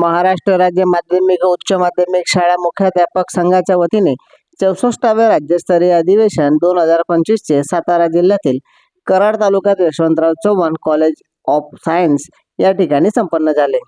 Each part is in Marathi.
महाराष्ट्र राज्य माध्यमिक व उच्च माध्यमिक शाळा मुख्याध्यापक संघाच्या वतीने चौसष्टाव्या राज्यस्तरीय अधिवेशन दोन हजार पंचवीसचे सातारा जिल्ह्यातील कराड तालुक्यात Yashwantrao Chavan college of science या ठिकाणी संपन्न झाले.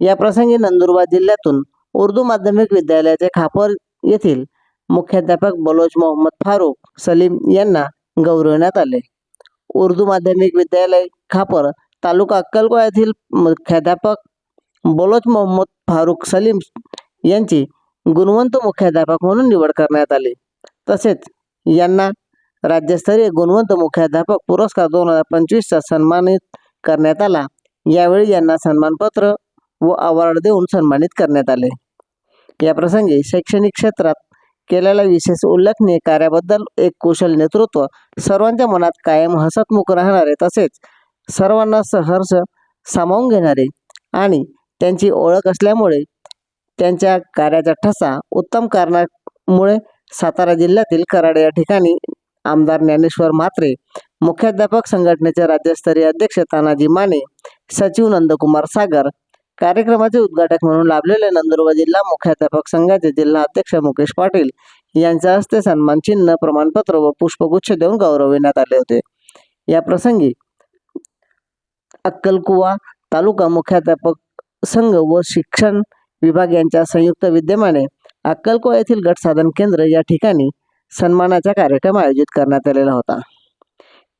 या प्रसंगी नंदुरबार जिल्ह्यातून उर्दू माध्यमिक विद्यालयाचे खापर येथील मुख्याध्यापक बलोच मोहम्मद फारूक सलीम यांना गौरवण्यात आले. उर्दू माध्यमिक विद्यालय खापर तालुका अक्कलकोवा येथील मुख्याध्यापक बलोच मोहम्मद फारूक सलीम यांची गुणवंत मुख्याध्यापक म्हणून निवड करण्यात आली. तसेच यांना राज्यस्तरीय गुणवंत मुख्याध्यापक पुरस्कार दोन हजार पंचवीसचा सन्मानित करण्यात आला. यावेळी यांना सन्मानपत्र व अवॉर्ड देऊन सन्मानित करण्यात आले. या प्रसंगी शैक्षणिक क्षेत्रात केलेल्या विशेष उल्लेखनीय कार्याबद्दल एक कुशल नेतृत्व सर्वांच्या मनात कायम हसतमुख राहणारे तसेच सर्वांना सहर्ष सामावून घेणारे आणि त्यांची ओळख असल्यामुळे त्यांच्या कार्याचा ठसा उत्तम कारणामुळे सातारा जिल्ह्यातील कराड या ठिकाणी आमदार ज्ञानेश्वर म्हात्रे मुख्याध्यापक संघटनेचे राज्यस्तरीय अध्यक्ष तानाजी माने सचिव नंदकुमार सागर कार्यक्रमाचे उद्घाटक म्हणून लाभलेले नंदुरबार जिल्हा मुख्याध्यापक संघाचे जिल्हा अध्यक्ष मुकेश पाटील यांच्या हस्ते सन्मान चिन्ह प्रमाणपत्र व पुष्पगुच्छ देऊन गौरविण्यात आले होते. या प्रसंगी अक्कलकुवा तालुका मुख्याध्यापक संघ व शिक्षण विभाग यांच्या संयुक्त विद्यमाने अक्कलकोवा येथील गट साधन केंद्र या ठिकाणी सन्मानाचा कार्यक्रम आयोजित करण्यात आलेला होता.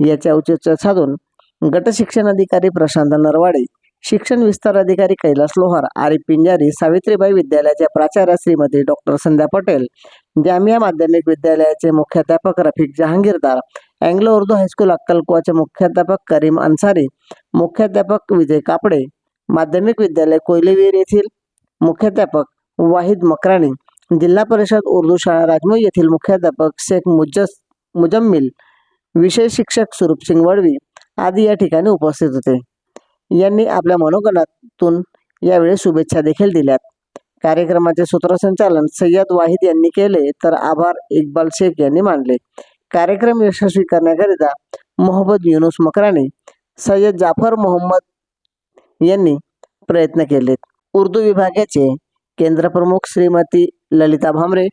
याचे औचित्य साधून गट शिक्षण अधिकारी प्रशांत नरवाडे शिक्षण विस्तार अधिकारी कैलास लोहार आरिफ पिंजारी सावित्रीबाई विद्यालयाच्या प्राचार्या श्रीमती डॉक्टर संध्या पटेल जामिया माध्यमिक विद्यालयाचे मुख्याध्यापक Rafiq Jahangirdar Anglo Urdu high school अक्कलकुवाचे मुख्याध्यापक करीम अन्सारी मुख्याध्यापक विजय कापडे माध्यमिक विद्यालय कोयलेवीर येथील मुख्याध्यापक वाहिद मकराणी जिल्हा परिषद उर्दू शाळा राजमोई येथील मुख्याध्यापक शेख मुजस मुजम्मिल विषय शिक्षक स्वरूपसिंग वडवी आदी या ठिकाणी उपस्थित होते. यांनी आपल्या मनोगणातून यावेळी शुभेच्छा देखील दिल्यात. कार्यक्रमाचे सूत्रसंचालन सय्यद वाहिद यांनी केले तर आभार इक्बाल शेख यांनी मानले. कार्यक्रम यशस्वी करण्याकरिता मोहम्मद युनुस मकराणी सय्यद जाफर मोहम्मद यांनी प्रयत्न केलेत. उर्दू विभागाचे केंद्रप्रमुख श्रीमती ललिता भामरे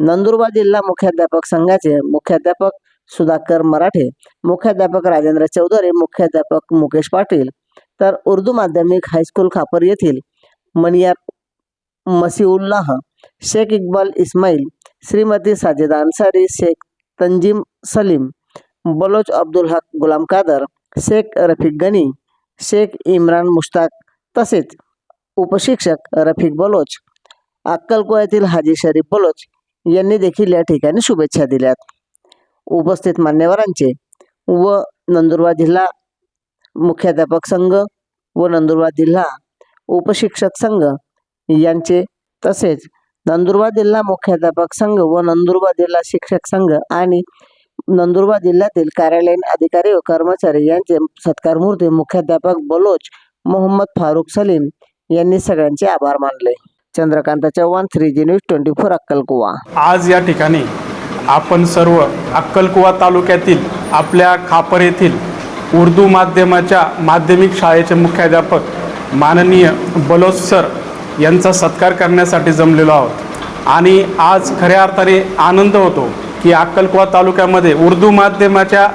नंदुरबार जिल्हा मुख्याध्यापक संघाचे मुख्याध्यापक सुधाकर मराठे मुख्याध्यापक राजेंद्र चौधरी मुख्याध्यापक मुकेश पाटील तर उर्दू माध्यमिक हायस्कूल खापर येथील मनियार मसीउल्लाह शेख इक्बाल इस्माईल श्रीमती साजिदा अन्सारी शेख तंजीम सलीम बलोच अब्दुल हक गुलाम कादर शेख रफिक गनी शेख इम्रान मुश्ताक तसेच उपशिक्षक रफिक बलोच अक्कलकोयातील हाजी शरीफ बलोच यांनी देखील या ठिकाणी शुभेच्छा दिल्यात. उपस्थित मान्यवरांचे व नंदुरबार जिल्हा मुख्याध्यापक संघ व नंदुरबार जिल्हा उपशिक्षक संघ यांचे तसेच नंदुरबार जिल्हा मुख्याध्यापक संघ व नंदुरबार जिल्हा शिक्षक संघ आणि नंदुरबार जिल्ह्यातील कार्यालयीन अधिकारी व कर्मचारी यांचे सत्कारमूर्ती मुख्याध्यापक बलोच मोहम्मद फारूक सलीम यांनी सगळ्यांचे आभार मानले. Chandrakant Chavan three G news twenty four अक्कलकुवा. आज या ठिकाणी आपण सर्व अक्कलकुवा तालुक्यातील आपल्या खापर येथील उर्दू माध्यमाच्या माध्यमिक शाळेचे मुख्याध्यापक माननीय बलोच सर यांचा सत्कार करण्यासाठी जमलेलो आहोत. आणि आज खऱ्या अर्थाने आनंद होतो की अक्कलकुवा तालुक्यामध्ये उर्दू माध्यमाच्या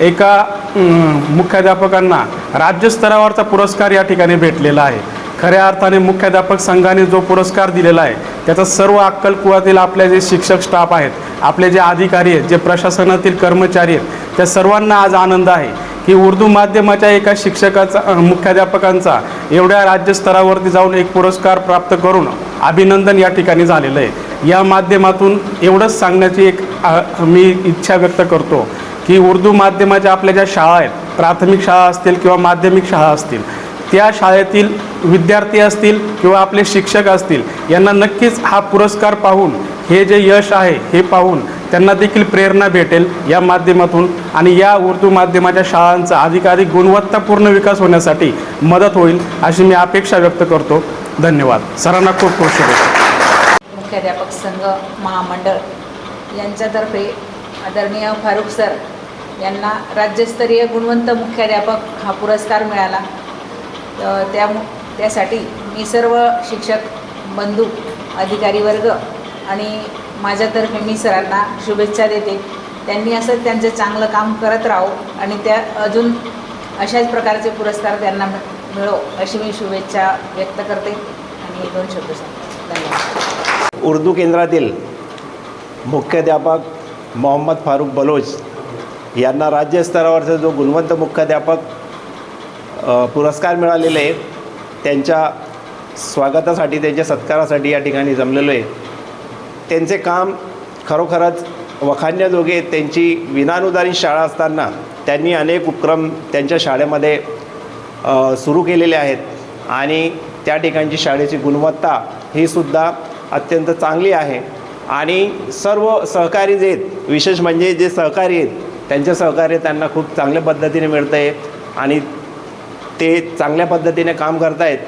एका मुख्याध्यापकांना राज्यस्तरावरचा पुरस्कार या ठिकाणी भेटलेला आहे. खऱ्या अर्थाने मुख्याध्यापक संघाने जो पुरस्कार दिलेला आहे त्याचा सर्व अक्कलकुवातील आपले जे शिक्षक स्टाफ आहेत आपले जे अधिकारी आहेत जे प्रशासनातील कर्मचारी आहेत त्या सर्वांना आज आनंद आहे की उर्दू माध्यमाच्या एका शिक्षकाचा मुख्याध्यापकांचा एवढ्या राज्यस्तरावरती जाऊन एक पुरस्कार प्राप्त करून अभिनंदन या ठिकाणी झालेलं आहे. या माध्यमातून एवढंच सांगण्याची एक मी इच्छा व्यक्त करतो की उर्दू माध्यमाच्या आपल्या ज्या शाळा आहेत प्राथमिक शाळा असतील किंवा माध्यमिक शाळा असतील त्या शाळेतील विद्यार्थी असतील किंवा आपले शिक्षक असतील यांना नक्कीच हा पुरस्कार पाहून हे जे यश आहे हे पाहून त्यांना देखील प्रेरणा भेटेल या माध्यमातून आणि या उर्दू माध्यमाच्या शाळांचा अधिकाधिक गुणवत्तापूर्ण विकास होण्यासाठी मदत होईल अशी मी अपेक्षा व्यक्त करतो. धन्यवाद. सरांना खूप खूप शुभेच्छा. मुख्याध्यापक संघ महामंडळ यांच्यातर्फे आदरणीय फारुख सर यांना राज्यस्तरीय गुणवंत मुख्याध्यापक हा पुरस्कार मिळाला. त्या त्यासाठी मी सर्व शिक्षक बंधू अधिकारी वर्ग आणि माझ्यातर्फे मी सरांना शुभेच्छा देते. त्यांनी असं त्यांचं चांगलं काम करत राहो आणि त्या अजून अशाच प्रकारचे पुरस्कार त्यांना मिळ- मिळो अशी मी शुभेच्छा व्यक्त करते. आणि दोन शब्द सांगते. धन्यवाद. उर्दू केंद्रातील मुख्याध्यापक मोहम्मद फारूक बलोच यांना राज्यस्तरावरचा जो गुणवंत मुख्याध्यापक पुरस्कार मिळालेले आहे त्यांच्या स्वागतासाठी त्यांच्या सत्कारासाठी या ठिकाणी जमलेलो आहे. त्यांचे काम खरोखरच वखाणण्याजोगे त्यांची विनानुदानित शाळा असताना त्यांनी अनेक उपक्रम त्यांच्या शाळेमध्ये सुरू केलेले आहेत आणि त्या ठिकाणची शाळेची गुणवत्ता ही सुद्धा अत्यंत चांगली आहे. आणि सर्व सहकारी जे आहेत विशेष म्हणजे जे सहकारी आहेत त्यांचे सहकार्य त्यांना खूप चांगल्या पद्धतीने मिळतं आहे आणि ते चांगल्या पद्धतीने काम करतायत.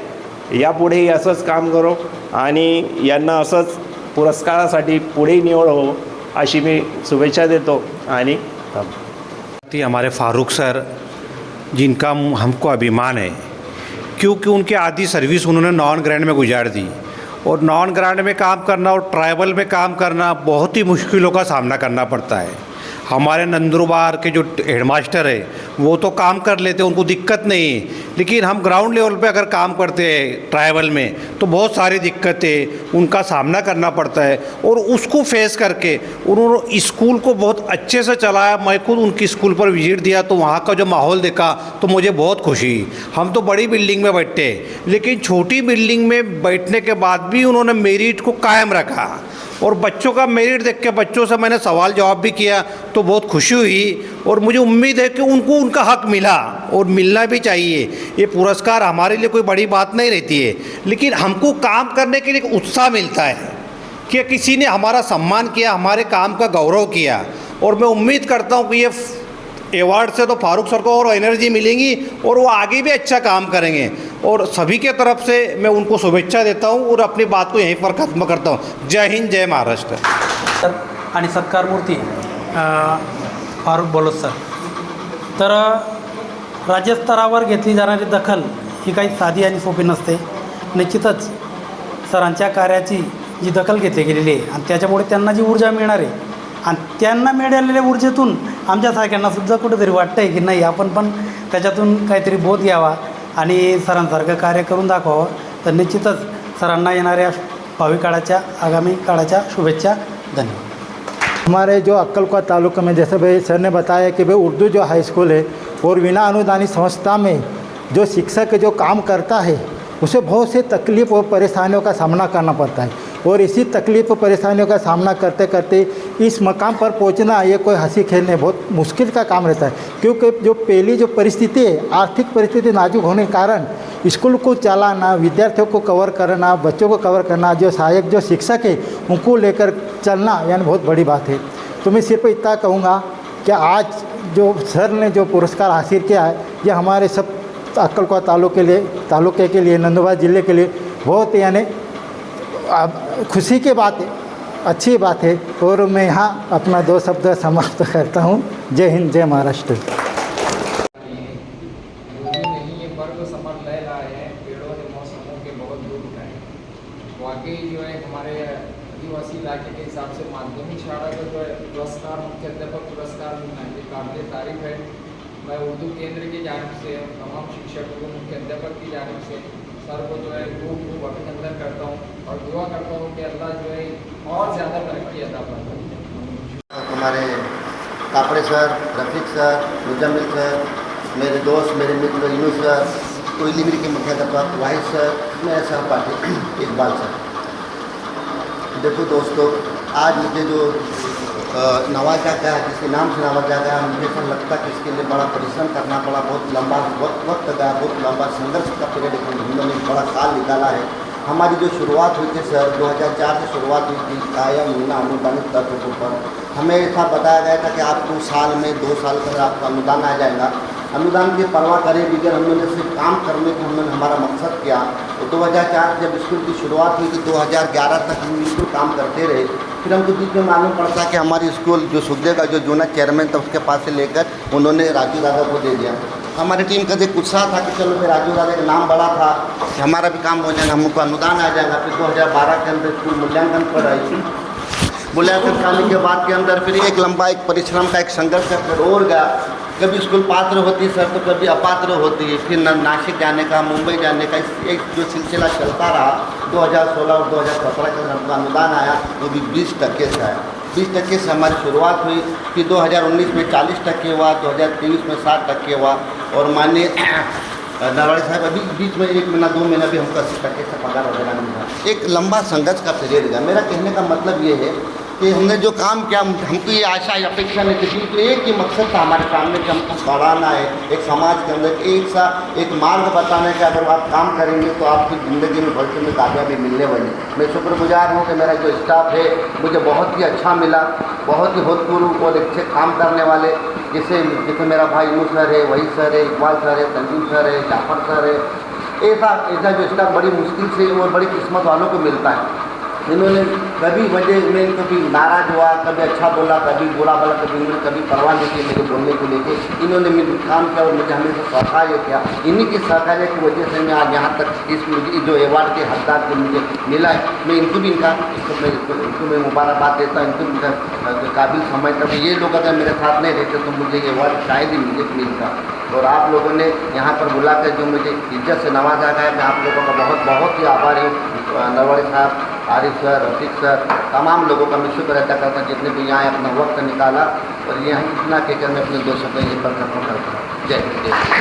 यापुढेही असंच काम करो आणि यांना असंच पुरस्कारासाठी पुढेही निवड हो अशी मी शुभेच्छा देतो आणि ती हमारे फारूक सर जिनका हमको अभिमान है क्योंकि उनकी आधी सर्विस उन्होंने नॉन ग्रैंड में गुजार दी। और नॉन ग्रांड में काम करना और ट्राइबल में काम करना बहुत ही मुश्किलों का सामना करना पड़ता है। हमारे नंदुरबार के जो हेडमास्टर है, वो तो काम कर लेते हैं, उनको दिक्कत नहीं लेकिन हम ग्राउंड लेवल पे अगर काम करते हैं, ट्राइबल में तो बहुत सारी दिक्कतें उनका सामना करना पड़ता है। और उसको फेस करके उन्होंने स्कूल को बहुत अच्छे से चलाया। मैं खुद उनकी स्कूल पर विज़िट दिया तो वहाँ का जो माहौल देखा तो मुझे बहुत खुशी हम तो बड़ी बिल्डिंग में बैठते लेकिन छोटी बिल्डिंग में बैठने के बाद भी उन्होंने मेरिट को कायम रखा। और बच्चों का मेरिट देख के बच्चों से मैंने सवाल जवाब भी किया तो बहुत खुशी हुई और मुझे उम्मीद है कि उनको उनका हक मिला और मिलना भी चाहिए। ये पुरस्कार हमारे लिए कोई बड़ी बात नहीं रहती है, लेकिन हमको काम करने के लिए उत्साह मिलता है कि किसी ने हमारा सम्मान किया, हमारे काम का गौरव किया। और मैं उम्मीद करता हूँ कि ये अवार्ड से तो फारूक सर को और एनर्जी मिलेंगी और वो आगे भी अच्छा काम करेंगे। और सभी के तरफ से मैं उनको शुभेच्छा देता हूँ और अपनी बात को यहीं पर खत्म करता हूँ। जय हिंद जय महाराष्ट्र। सर आणि सत्कारमूर्ती अ, फारुख सर। तर राज्यस्तरावर घेतली जाणारी दखल ही काही साधी आणि सोपी नसते. निश्चितच सरांच्या कार्याची जी दखल घेतली गेलेली आहे आणि त्याच्यामुळे त्यांना जी ऊर्जा मिळणार आहे त्यांना मिळालेल्या ऊर्जेतून आमच्यासारख्यांना सुद्धा कुठेतरी वाटतं आहे की नाही आपण पण त्याच्यातून काहीतरी बोध घ्यावा आणि सरांसारखं कार्य करून दाखवावं. तर निश्चितच सरांना येणाऱ्या भावी काळाच्या आगामी काळाच्या शुभेच्छा. धन्यवाद. हमारे जो अक्कलकुआ तालुका में जैसे भाई सर ने बताया कि भाई उर्दू जो हाई स्कूल है और बिना अनुदानित संस्था में जो शिक्षक जो काम करता है उसे बहुत से तकलीफ और परेशानियों का सामना करना पड़ता है। और इसी तकलीफ़, परेशानियों का सामना करते करते इस मकाम पर पहुँचना ये कोई हँसी खेलने बहुत मुश्किल का काम रहता है। क्योंकि जो पहली जो परिस्थिति है, आर्थिक परिस्थिति नाजुक होने के कारण स्कूल को चलाना, विद्यार्थियों को कवर करना, बच्चों को कवर करना, जो सहायक, जो शिक्षक है, उनको लेकर चलना यानी बहुत बड़ी बात है। तो मैं सिर्फ़ इतना कहूँगा कि आज जो सर ने जो पुरस्कार हासिल किया है ये हमारे सब अक्कलकोट तालुके के लिए, तालुके के लिए, नंदुरबार ज़िले के लिए बहुत यानी खुशी की बात है, अच्छी बात है। और मैं यहाँ अपना दो शब्द समाप्त करता हूँ। जय हिंद, जय महाराष्ट्र। तारीफ़ है। मैं उर्दू केंद्र की जानब से, तमाम शिक्षकों को मुख्य अध्यापक की जानब से सर को जो है खूब खूब अभिनंदन करता हूँ और दुआ करता हूँ कि अल्लाह जो है, और ज़्यादा तरक्की अदा फरमाए हमारे Kapade sir, Rafiq sir, Muzammil sir, मेरे दोस्त, मेरे मित्र यूनू सर कोयलीगिरी के मुख्याध्यापक वाहिद सर मेरे सहपाठी इकबाल सर। देखो दोस्तों, आज मुझे जो नवाजा गया जिसके नाम से नवाजा गया मुझे ऐसा लगता है कि इसके लिए बड़ा परिश्रम करना पड़ा, बहुत लंबा वक्त वक्त गया बहुत लंबा संघर्ष का पीरियड लोगों ने बड़ा साल निकाला है। हमारी जो शुरुआत हुई थी सर 2004 से शुरुआत हुई थी कायम मीना अनुदानित तत्व के ऊपर। हमें ऐसा बताया गया था कि आपको साल में दो साल का आपका अनुदान आ जाएगा। अनुदान की परवाह करे बगैर हम लोगों ने सिर्फ़ काम करने को हमने हमारा मकसद किया? तो 2004 जब स्कूल की शुरुआत हुई थी 2011 तक हम बिल्कुल काम करते रहे। फिर हमको बीच में मालूम पड़ता कि हमारी स्कूल जो सुखदेव का, जो जूना चेयरमैन था, उसके पास से लेकर उन्होंने राजू दादा को दे दिया। हमारी टीम का देख गुस्सा था कि चलो फिर राजू दादा का नाम बड़ा था, कि हमारा भी काम हो जाएगा, हमको अनुदान आ जाएगा। फिर 2012 के अंदर स्कूल मूल्यांकन पर आई। मूल्यांकन करने के बाद के अंदर फिर एक लंबा एक परिश्रम का, एक संघर्ष फिर और गया। कभी स्कूल पात्र होती है सर तो कभी अपात्र होती है। फिर नासिक जाने का, मुंबई जाने का एक जो सिलसिला चलता रहा 2016 और 2017 के हमको अनुदान आया, वो भी बीस टक्के से आया। बीस टक्के से हमारी शुरुआत हुई, फिर 2019 में चालीस टक्के हुआ 2023 में साठ टक्के हुआ, और माननीय नरवाड़ी साहब, अभी बीच में एक महीना, दो महीना भी हमको अस्सी टक्के से पगार वगैरह मिला। एक लंबा संघर्ष का पीरियड गया। मेरा कहने का मतलब ये है कि हमने जो काम किया हमको ये आशा, या अपेक्षा नहीं थी तो एक ही मकसद था हमारे सामने कि हमको बढ़ाना है, एक समाज के अंदर एक सा, एक मार्ग बताना कि। अगर आप काम करेंगे तो आपकी ज़िंदगी में भविष्य में कामयाबी मिलने वाली। मैं शुक्रगुजार हूँ कि मेरा जो स्टाफ है, मुझे बहुत ही अच्छा मिला, बहुत ही भूतपूर्व और अच्छे काम करने वाले। जैसे जैसे मेरा भाई नू सर है, वही सर है, इकबाल सर है तंजीम सर है, जाफ़र सर है। ऐसा ऐसा जो स्टाफ बड़ी मुश्किल से और बड़ी किस्मत वालों को मिलता है। इन्होंने कभी वजह में कभी नाराज़ हुआ कभी अच्छा बोला कभी बुरा बोला कभी इन्होंने कभी परवाह नहीं की मेरे बोलने को लेके। इन्होंने मेरे काम किया और मुझे हमेशा सहकार्य किया। इन्हीं के सहकार्य की वजह से मैं आज यहाँ तक इस जो अवार्ड के हकदार को मुझे मिला है मैं इनको भी इनका इनको मैं इनको, मैं मुबारकबाद देता हूँ इनको इनका काबिल समझता हूँ। ये लोग अगर मेरे साथ नहीं रहते तो मुझे ये अवार्ड शायद ही मुझे मिलता और आप लोगों ने यहाँ पर बुलाकर जो मुझे इज़्ज़त से नवाजा गया मैं आप लोगों का बहुत बहुत ही आभारी हूँ नरवाड़ी साहब। आरिफ सर रफीक सर तमाम लोगों का मैं शुक्र अदा करता हूँ जितने भी यहाँ अपना वक्त निकाला और यहाँ इतना कहकर मैं अपने दो शब्द ये पर करता हूँ। जय हिंद।